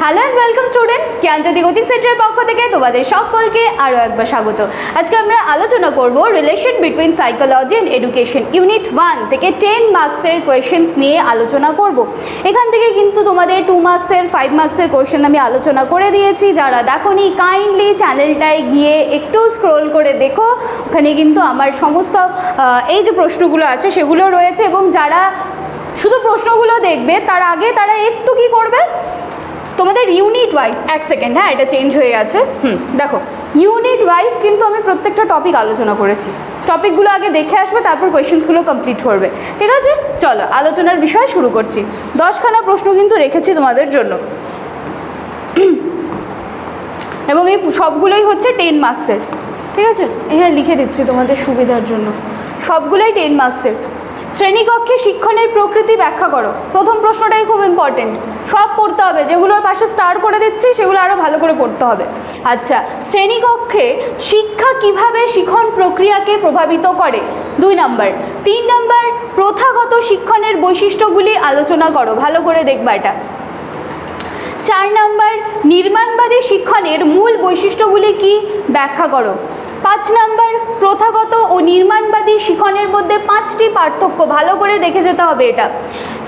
Hello and welcome students Gyanjyoti coaching সেন্টারের পক্ষ থেকে তোমাদের সকলকে আরও একবার স্বাগত। আজকে আমরা আলোচনা করব relation between psychology and education unit one থেকে টেন মার্কসের কোয়েশ্চেন্স নিয়ে আলোচনা করব। এখান থেকে কিন্তু তোমাদের টু মার্কসের ফাইভ মার্কসের কোয়েশ্চেন আমি আলোচনা করে দিয়েছি। যারা দেখোনি কাইন্ডলি চ্যানেলটায় গিয়ে একটু স্ক্রোল করে দেখো। ওখানে কিন্তু আমার সমস্ত এই যে প্রশ্নগুলো আছে সেগুলো রয়েছে এবং যারা শুধু প্রশ্নগুলো দেখবে, তার আগে তারা একটু কি করবে? তোমাদের ইউনিট ওয়াইজ এক সেকেন্ড হ্যাঁ এটা চেঞ্জ হয়ে গেছে। হুম, দেখো ইউনিট ওয়াইজ কিন্তু আমি প্রত্যেকটা টপিক আলোচনা করেছি। টপিকগুলো আগে দেখে আসবে, তারপর কোয়েশ্চেন্সগুলো কমপ্লিট করবে। ঠিক আছে? চলো, আলোচনার বিষয় শুরু করছি। দশখানা প্রশ্ন কিন্তু রেখেছি তোমাদের জন্য। এবং এই সবগুলোই হচ্ছে টেন মার্কসের ঠিক আছে? এখানে লিখে দিচ্ছি তোমাদের সুবিধার জন্য। সবগুলোই টেন মার্কসের শ্রেণীকক্ষে শিক্ষণের প্রকৃতি ব্যাখ্যা করো। প্রথম প্রশ্নটাই খুব ইম্পর্টেন্ট সব পড়তে হবে, যেগুলোর পাশে স্টার করে দিচ্ছি, সেগুলো আরও ভালো করে পড়তে হবে। আচ্ছা শ্রেণীকক্ষে শিক্ষা কীভাবে শিক্ষণ প্রক্রিয়াকে প্রভাবিত করে? দুই নাম্বার। তিন নাম্বার, প্রথাগত শিক্ষণের বৈশিষ্ট্যগুলি আলোচনা করো। ভালো করে দেখবা এটা। চার নাম্বার, নির্মাণবাদী শিক্ষণের মূল বৈশিষ্ট্যগুলি কি? ব্যাখ্যা করো। পাঁচ নাম্বার, প্রথাগত ও নির্মাণবাদী শিক্ষণের মধ্যে পাঁচটি পার্থক্য ভালো করে দেখে যেতে হবে এটা।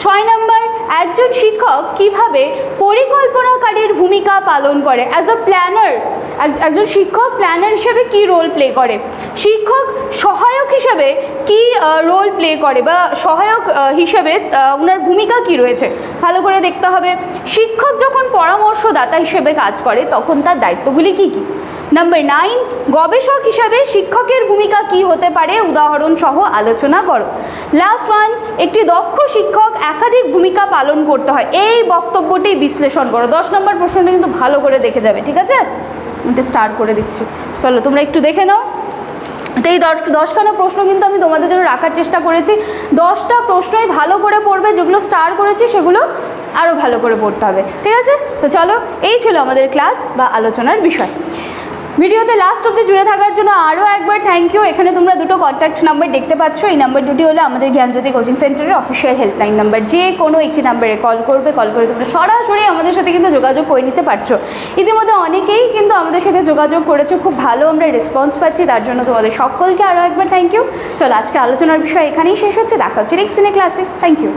ছয় নাম্বার, একজন শিক্ষক কীভাবে পরিকল্পনাকারীর ভূমিকা পালন করে? অ্যাজ আ প্ল্যানার একজন শিক্ষক প্ল্যানার হিসেবে কি রোল প্লে করে? শিক্ষক সহায়ক হিসেবে কি রোল প্লে করে? বা সহায়ক হিসেবে ওনার ভূমিকা কি রয়েছে? ভালো করে দেখতে হবে। শিক্ষক যখন পরামর্শদাতা হিসেবে কাজ করে, তখন তার দায়িত্বগুলি কি কি? নাম্বার নাইন গবেষক হিসাবে শিক্ষকের ভূমিকা কি হতে পারে? উদাহরণ সহ আলোচনা করো। লাস্ট ওয়ান একটি দক্ষ শিক্ষক একাধিক ভূমিকা পালন করতে হয়। এই বক্তব্যটি বিশ্লেষণ করো। দশ নম্বর প্রশ্নটা কিন্তু ভালো করে দেখে যাবে, ঠিক আছে? এটা স্টার্ট করে দিচ্ছি। চলো, তোমরা একটু দেখে নাও। তো এই দশ দশখানা প্রশ্ন কিন্তু আমি তোমাদের জন্য রাখার চেষ্টা করেছি। দশটা প্রশ্নই ভালো করে পড়বে, যেগুলো স্টার করেছি, সেগুলো আরও ভালো করে পড়তে হবে, ঠিক আছে? তো চলো, এই ছিল আমাদের ক্লাস বা আলোচনার বিষয়। ভিডিওতে লাস্ট অব্দি জুড়ে থাকার জন্য আরও একবার থ্যাংক ইউ এখানে তোমরা দুটো কন্ট্যাক্ট নাম্বার দেখতে পাচ্ছ। এই নাম্বার দুটি হলো আমাদের জ্ঞানজ্যোতি কোচিং সেন্টারের অফিসিয়াল হেল্পলাইন নাম্বার যে কোনো একটি নাম্বারে কল করবে কল করে তোমরা সরাসরি আমাদের সাথে কিন্তু যোগাযোগ করে নিতে পারছ। ইতিমধ্যে অনেকেই কিন্তু আমাদের সাথে যোগাযোগ করেছ। খুব ভালো আমরা রেসপন্স পাচ্ছি, তার জন্য তোমাদের সকলকে আরও একবার থ্যাংক ইউ চলো আজকে আলোচনার বিষয় এখানেই শেষ হচ্ছে। দেখা হচ্ছে নেক্সট দিনে ক্লাসে থ্যাংক ইউ